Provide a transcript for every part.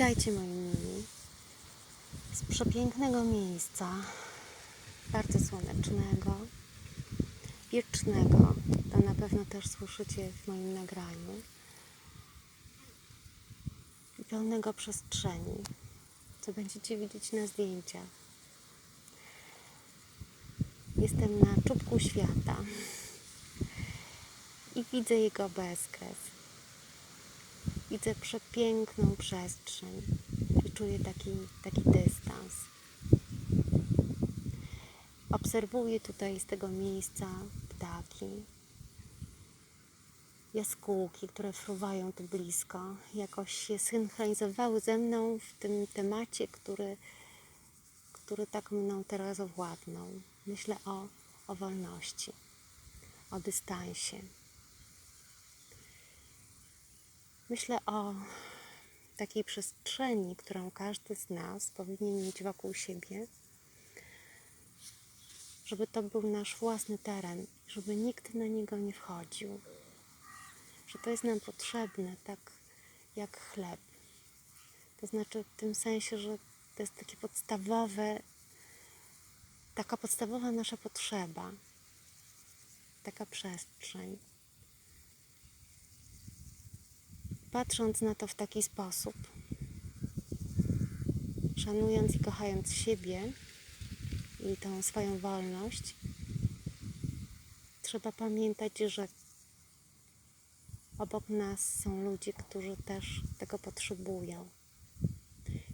Witajcie moi mili z przepięknego miejsca, bardzo słonecznego, wiecznego. To na pewno też słyszycie w moim nagraniu. Pełnego przestrzeni, co będziecie widzieć na zdjęciach. Jestem na czubku świata i widzę jego bezkres. Widzę przepiękną przestrzeń i czuję taki, taki dystans. Obserwuję tutaj z tego miejsca ptaki, jaskółki, które fruwają tu blisko. Jakoś się synchronizowały ze mną w tym temacie, który, który tak mną teraz owładnął. Myślę o, o wolności, o dystansie. Myślę o takiej przestrzeni, którą każdy z nas powinien mieć wokół siebie, żeby to był nasz własny teren, żeby nikt na niego nie wchodził. Że to jest nam potrzebne, tak jak chleb. To znaczy w tym sensie, że to jest takie podstawowe, taka podstawowa nasza potrzeba, taka przestrzeń. Patrząc na to w taki sposób, szanując i kochając siebie i tą swoją wolność, trzeba pamiętać, że obok nas są ludzie, którzy też tego potrzebują.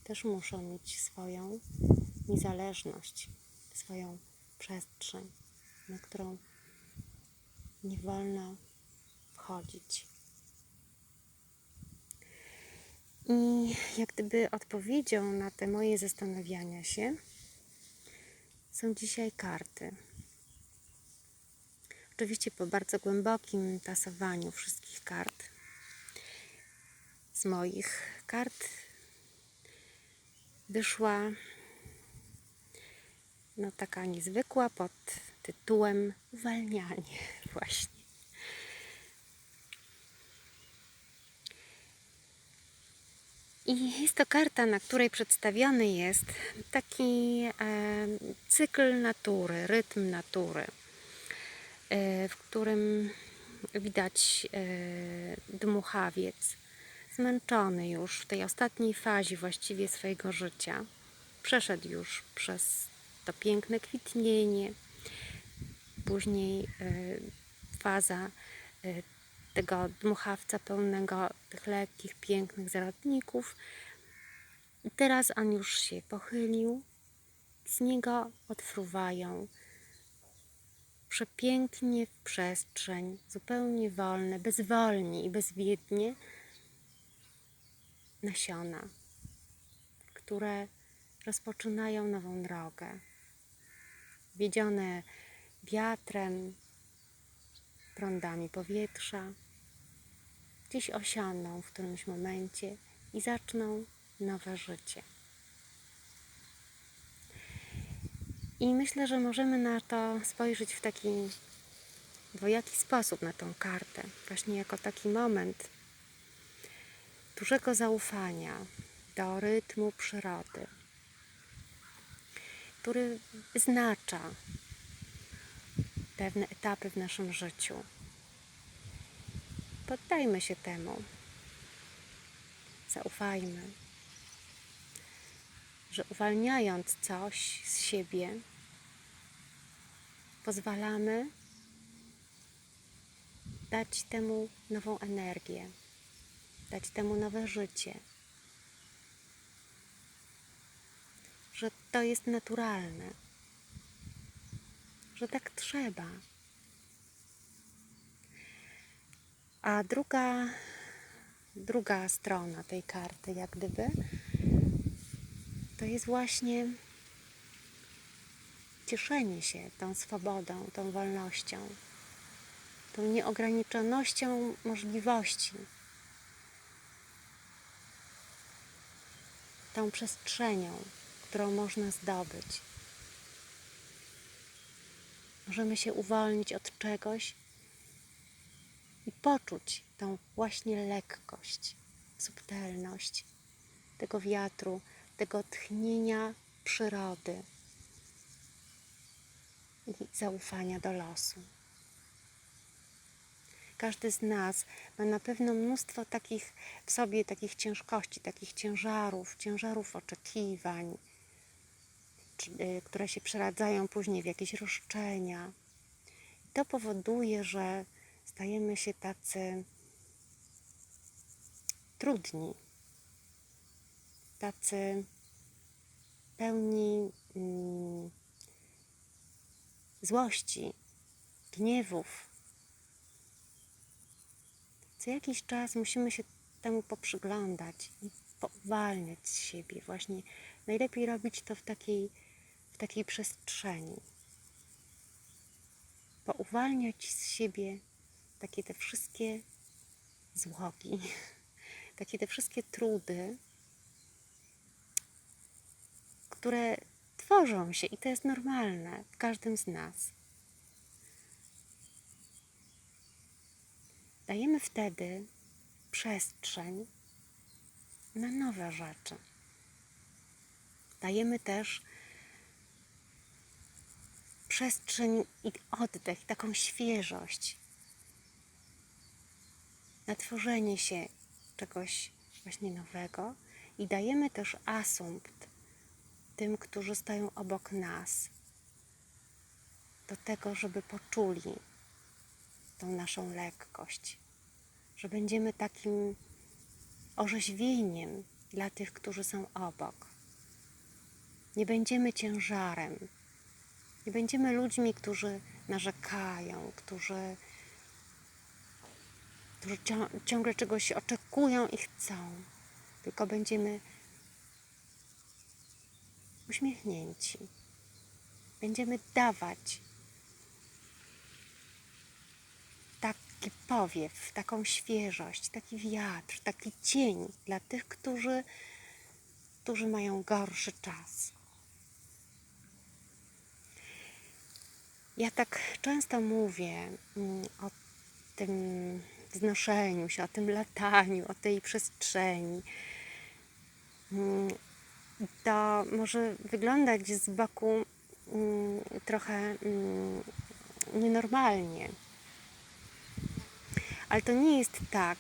Też muszą mieć swoją niezależność, swoją przestrzeń, na którą nie wolno wchodzić. I jak gdyby odpowiedzią na te moje zastanawiania się są dzisiaj karty. Oczywiście po bardzo głębokim tasowaniu wszystkich kart, z moich kart wyszła no taka niezwykła pod tytułem uwalnianie właśnie. I jest to karta, na której przedstawiony jest taki e, cykl natury, rytm natury, e, w którym widać e, dmuchawiec, zmęczony już w tej ostatniej fazie właściwie swojego życia. Przeszedł już przez to piękne kwitnienie, później e, faza e, tego dmuchawca pełnego tych lekkich, pięknych zarodników. Teraz on już się pochylił, z niego odfruwają przepięknie w przestrzeń, zupełnie wolne, bezwolnie i bezwiednie nasiona, które rozpoczynają nową drogę. Wiedzione wiatrem, prądami powietrza, gdzieś osiądą w którymś momencie i zaczną nowe życie. I myślę, że możemy na to spojrzeć w taki dwojaki sposób, na tą kartę, właśnie jako taki moment dużego zaufania do rytmu przyrody, który wyznacza pewne etapy w naszym życiu. Poddajmy się temu. Zaufajmy, że uwalniając coś z siebie, pozwalamy dać temu nową energię, dać temu nowe życie. Że to jest naturalne, że tak trzeba. A druga, druga strona tej karty, jak gdyby, to jest właśnie cieszenie się tą swobodą, tą wolnością, tą nieograniczonością możliwości, tą przestrzenią, którą można zdobyć. Możemy się uwolnić od czegoś, i poczuć tą właśnie lekkość, subtelność, tego wiatru, tego tchnienia przyrody i zaufania do losu. Każdy z nas ma na pewno mnóstwo takich w sobie, takich ciężkości, takich ciężarów, ciężarów oczekiwań, y, które się przeradzają później w jakieś roszczenia. To powoduje, że stajemy się tacy trudni, tacy pełni mm, złości, gniewów. Co jakiś czas musimy się temu poprzyglądać i pouwalniać z siebie. Właśnie najlepiej robić to w takiej, w takiej przestrzeni. Pouwalniać z siebie takie te wszystkie złogi, takie te wszystkie trudy, które tworzą się i to jest normalne w każdym z nas. Dajemy wtedy przestrzeń na nowe rzeczy. Dajemy też przestrzeń i oddech, taką świeżość na tworzenie się czegoś właśnie nowego i dajemy też asumpt tym, którzy stoją obok nas, do tego, żeby poczuli tą naszą lekkość, że będziemy takim orzeźwieniem dla tych, którzy są obok. Nie będziemy ciężarem, nie będziemy ludźmi, którzy narzekają, którzy, którzy ciągle czegoś oczekują i chcą, tylko będziemy uśmiechnięci. Będziemy dawać taki powiew, taką świeżość, taki wiatr, taki cień dla tych, którzy, którzy mają gorszy czas. Ja tak często mówię mm, o tym wznoszeniu się, o tym lataniu, o tej przestrzeni. Mm, to może wyglądać z boku mm, trochę nienormalnie. Ale to nie jest tak,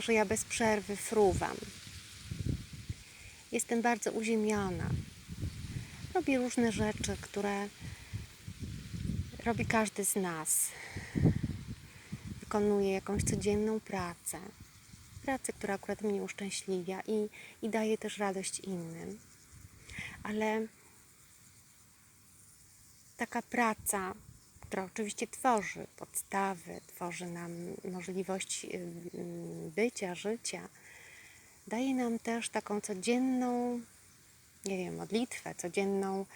że ja bez przerwy fruwam. Jestem bardzo uziemiona. Robię różne rzeczy, które robi każdy z nas. Wykonuję jakąś codzienną pracę. Pracę, która akurat mnie uszczęśliwia i, i daje też radość innym. Ale taka praca która oczywiście tworzy podstawy, tworzy nam możliwość y, y, bycia, życia, daje nam też taką codzienną, nie wiem, modlitwę, codzienną,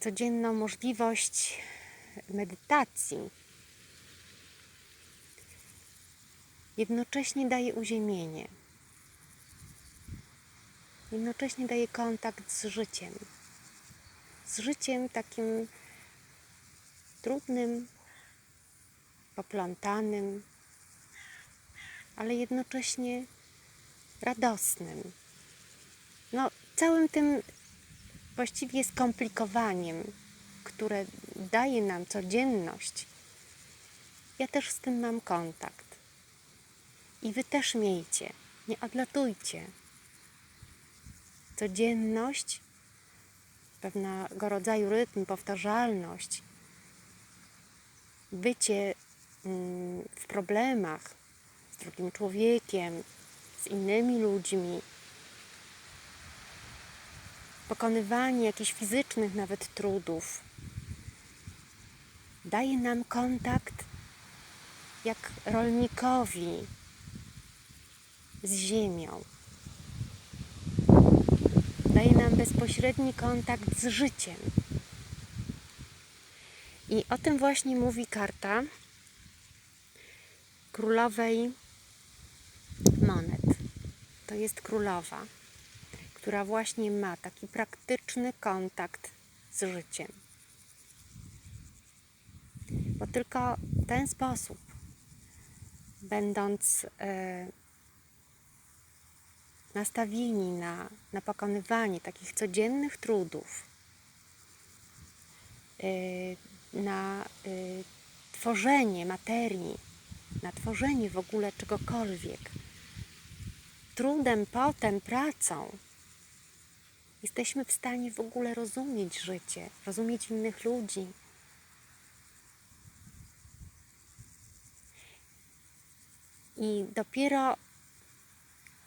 codzienną możliwość medytacji. Jednocześnie daje uziemienie. Jednocześnie daje kontakt z życiem z życiem takim trudnym, poplątanym, ale jednocześnie radosnym. No, całym tym właściwie skomplikowaniem, które daje nam codzienność, ja też z tym mam kontakt. I wy też miejcie, nie odlatujcie. Codzienność pewnego rodzaju rytm, powtarzalność, bycie mm, w problemach z drugim człowiekiem, z innymi ludźmi, pokonywanie jakichś fizycznych nawet trudów, daje nam kontakt jak rolnikowi z ziemią daje nam bezpośredni kontakt z życiem. I o tym właśnie mówi karta królowej monet. To jest królowa, która właśnie ma taki praktyczny kontakt z życiem. Tylko w ten sposób będąc e, nastawieni na, na pokonywanie takich codziennych trudów, e, na e, tworzenie materii, na tworzenie w ogóle czegokolwiek, trudem, potem, pracą, jesteśmy w stanie w ogóle rozumieć życie, rozumieć innych ludzi. I dopiero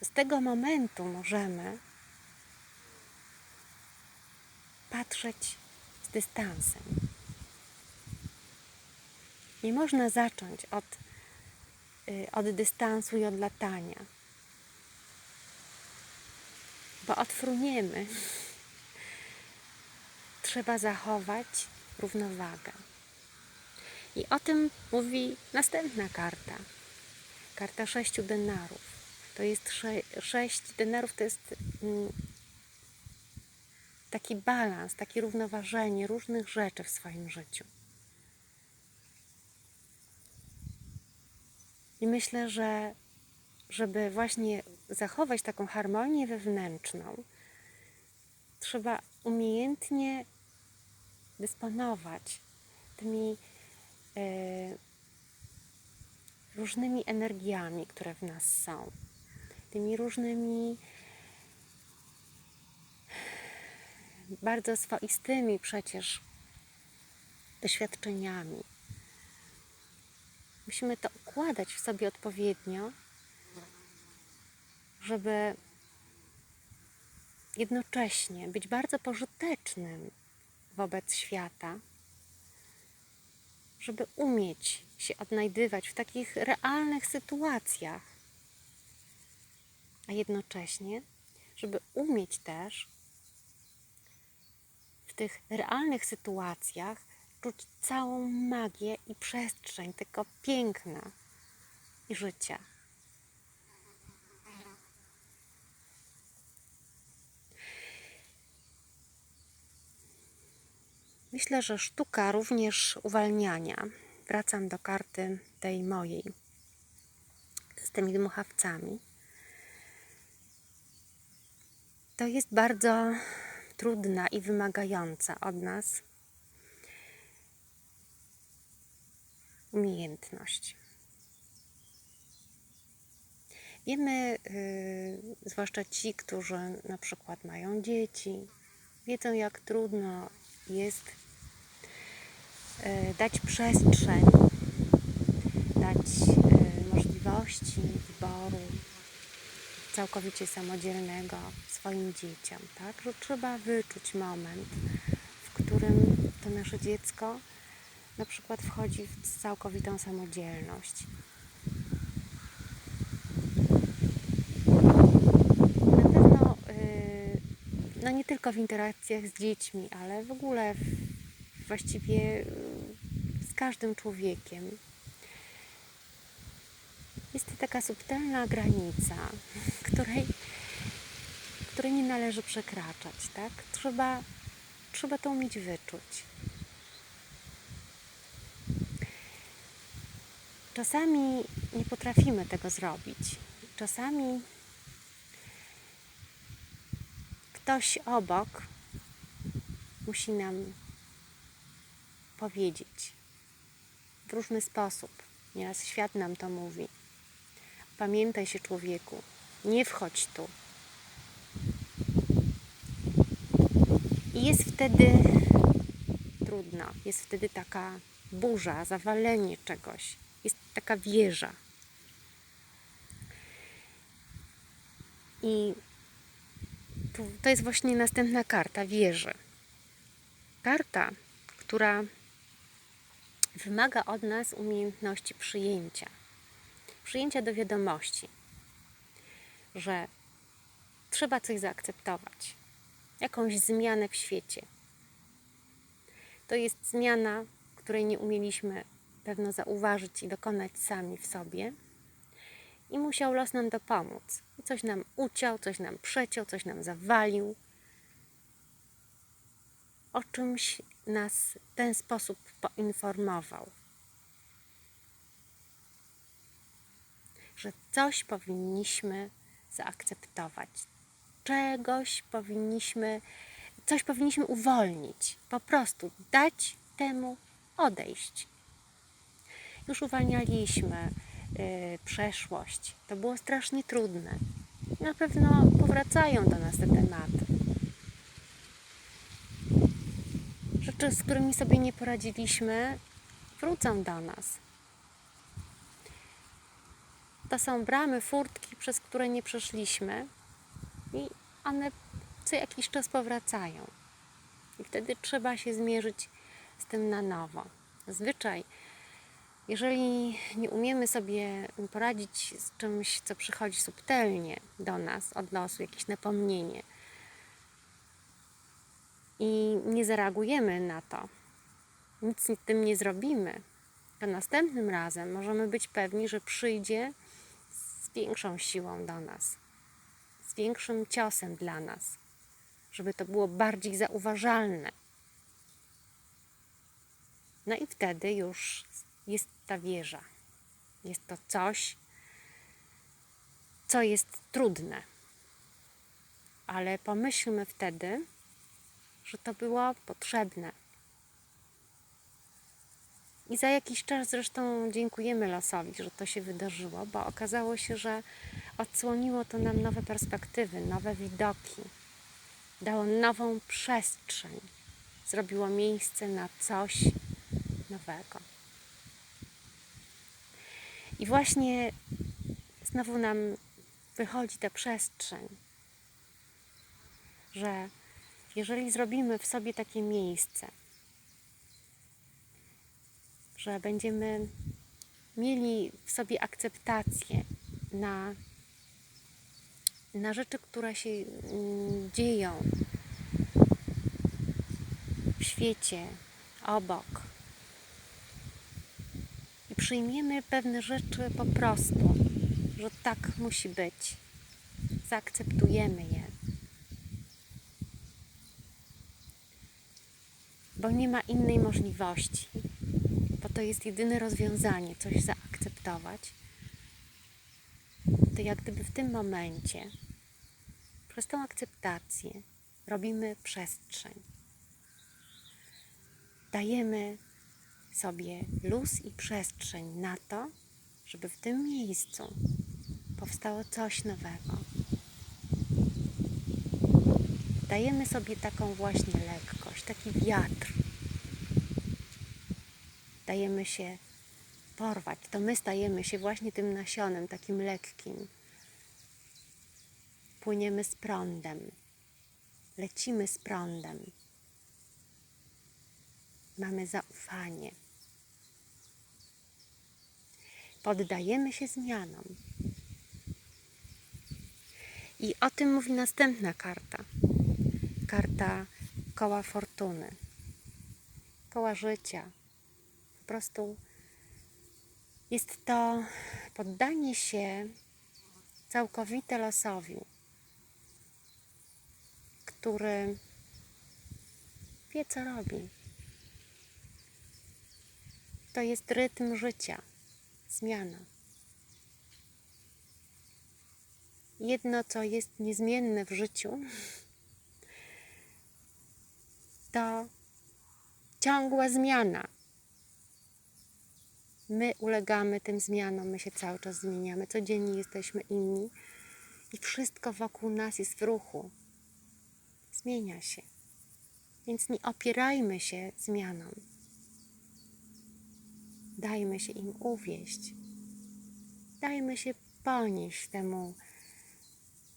z tego momentu możemy patrzeć z dystansem. Nie można zacząć od, y, od dystansu i od latania, bo odfruniemy. Trzeba zachować równowagę. I o tym mówi następna karta. Karta sześciu denarów. To jest sze sześć denarów, to jest mm, taki balans, takie równoważenie różnych rzeczy w swoim życiu. I myślę, że żeby właśnie zachować taką harmonię wewnętrzną, trzeba umiejętnie dysponować tymi e, różnymi energiami, które w nas są, tymi różnymi bardzo swoistymi przecież doświadczeniami. Musimy to układać w sobie odpowiednio, żeby jednocześnie być bardzo pożytecznym wobec świata, żeby umieć się odnajdywać w takich realnych sytuacjach, a jednocześnie, żeby umieć też w tych realnych sytuacjach czuć całą magię i przestrzeń tego piękna i życia. Myślę, że sztuka również uwalniania. Wracam do karty tej mojej z tymi dmuchawcami. To jest bardzo trudna i wymagająca od nas umiejętność. Wiemy, yy, zwłaszcza ci, którzy na przykład mają dzieci, wiedzą, jak trudno jest dać przestrzeń, dać yy, możliwości wyboru całkowicie samodzielnego swoim dzieciom, tak? Że trzeba wyczuć moment, w którym to nasze dziecko na przykład wchodzi w całkowitą samodzielność. Na pewno, yy, no nie tylko w interakcjach z dziećmi, ale w ogóle w, właściwie yy, z każdym człowiekiem. Jest taka subtelna granica, której, której nie należy przekraczać, tak? Trzeba, trzeba to umieć wyczuć. Czasami nie potrafimy tego zrobić. Czasami ktoś obok musi nam powiedzieć w różny sposób. Nieraz świat nam to mówi. Pamiętaj się, człowieku, nie wchodź tu. I jest wtedy trudno, jest wtedy taka burza, zawalenie czegoś jest taka wieża. I to jest właśnie następna karta wieży. Karta, która wymaga od nas umiejętności przyjęcia. Przyjęcia do wiadomości, że trzeba coś zaakceptować, jakąś zmianę w świecie. To jest zmiana, której nie umieliśmy pewno zauważyć i dokonać sami w sobie. I musiał los nam dopomóc. Coś nam uciął, coś nam przeciął, coś nam zawalił. O czymś nas w ten sposób poinformował. że coś powinniśmy zaakceptować, czegoś powinniśmy, coś powinniśmy uwolnić, po prostu dać temu odejść. Już uwalnialiśmy y, przeszłość, to było strasznie trudne. Na pewno powracają do nas te tematy. Rzeczy, z którymi sobie nie poradziliśmy, wrócą do nas. To są bramy, furtki, przez które nie przeszliśmy i one co jakiś czas powracają. I wtedy trzeba się zmierzyć z tym na nowo. Zazwyczaj, jeżeli nie umiemy sobie poradzić z czymś, co przychodzi subtelnie do nas od losu, jakieś napomnienie, i nie zareagujemy na to, nic z tym nie zrobimy, to następnym razem możemy być pewni, że przyjdzie z większą siłą do nas, z większym ciosem dla nas, żeby to było bardziej zauważalne. No i wtedy już jest ta wieża. Jest to coś, co jest trudne. Ale pomyślmy wtedy, że to było potrzebne. I za jakiś czas zresztą dziękujemy losowi, że to się wydarzyło, bo okazało się, że odsłoniło to nam nowe perspektywy, nowe widoki, dało nową przestrzeń, zrobiło miejsce na coś nowego. I właśnie znowu nam wychodzi ta przestrzeń, że jeżeli zrobimy w sobie takie miejsce, że będziemy mieli w sobie akceptację na, na rzeczy, które się mm, dzieją w świecie, obok, i przyjmiemy pewne rzeczy po prostu, że tak musi być, zaakceptujemy je. Bo nie ma innej możliwości, bo to jest jedyne rozwiązanie, coś zaakceptować, to jak gdyby w tym momencie, przez tą akceptację, robimy przestrzeń. Dajemy sobie luz i przestrzeń na to, żeby w tym miejscu powstało coś nowego. Dajemy sobie taką właśnie lekkość, taki wiatr. Dajemy się porwać. To my stajemy się właśnie tym nasionem, takim lekkim. Płyniemy z prądem. Lecimy z prądem. Mamy zaufanie. Poddajemy się zmianom. I o tym mówi następna karta karta koła fortuny, koła życia. Po prostu jest to poddanie się całkowite losowi, który wie, co robi. To jest rytm życia, zmiana. Jedno, co jest niezmienne w życiu, to ciągła zmiana. My ulegamy tym zmianom, my się cały czas zmieniamy, codziennie jesteśmy inni i wszystko wokół nas jest w ruchu. Zmienia się. Więc nie opierajmy się zmianom. Dajmy się im uwieść. Dajmy się ponieść temu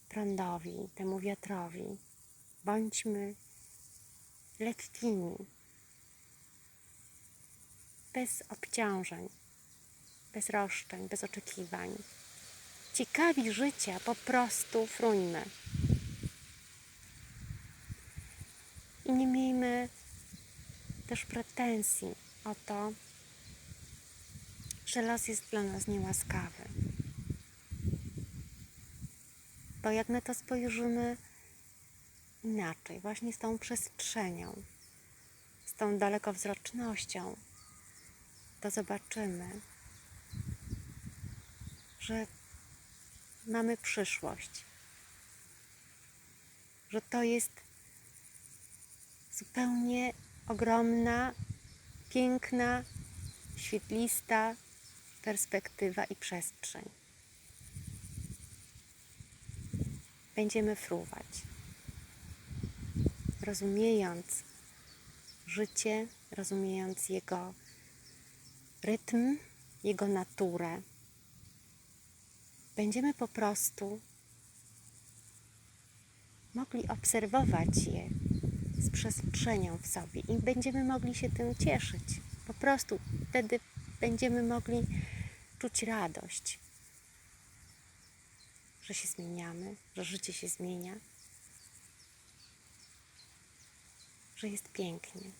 prądowi, temu wiatrowi. Bądźmy lekkimi, bez obciążeń, bez roszczeń, bez oczekiwań. Ciekawi życia, po prostu fruńmy. I nie miejmy też pretensji o to, że los jest dla nas niełaskawy. Bo jak na to spojrzymy, inaczej, właśnie z tą przestrzenią, z tą dalekowzrocznością, to zobaczymy, że mamy przyszłość. Że to jest zupełnie ogromna, piękna, świetlista perspektywa i przestrzeń. Będziemy fruwać, rozumiejąc życie, rozumiejąc jego rytm, jego naturę. Będziemy po prostu mogli obserwować je z przestrzenią w sobie i będziemy mogli się tym cieszyć. Po prostu wtedy będziemy mogli czuć radość, że się zmieniamy, że życie się zmienia, że jest pięknie.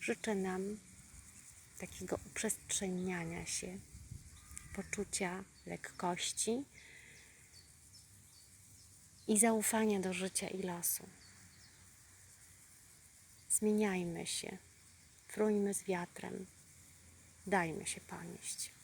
Życzę nam takiego uprzestrzeniania się, poczucia lekkości i zaufania do życia i losu. Zmieniajmy się, frujmy z wiatrem, dajmy się ponieść.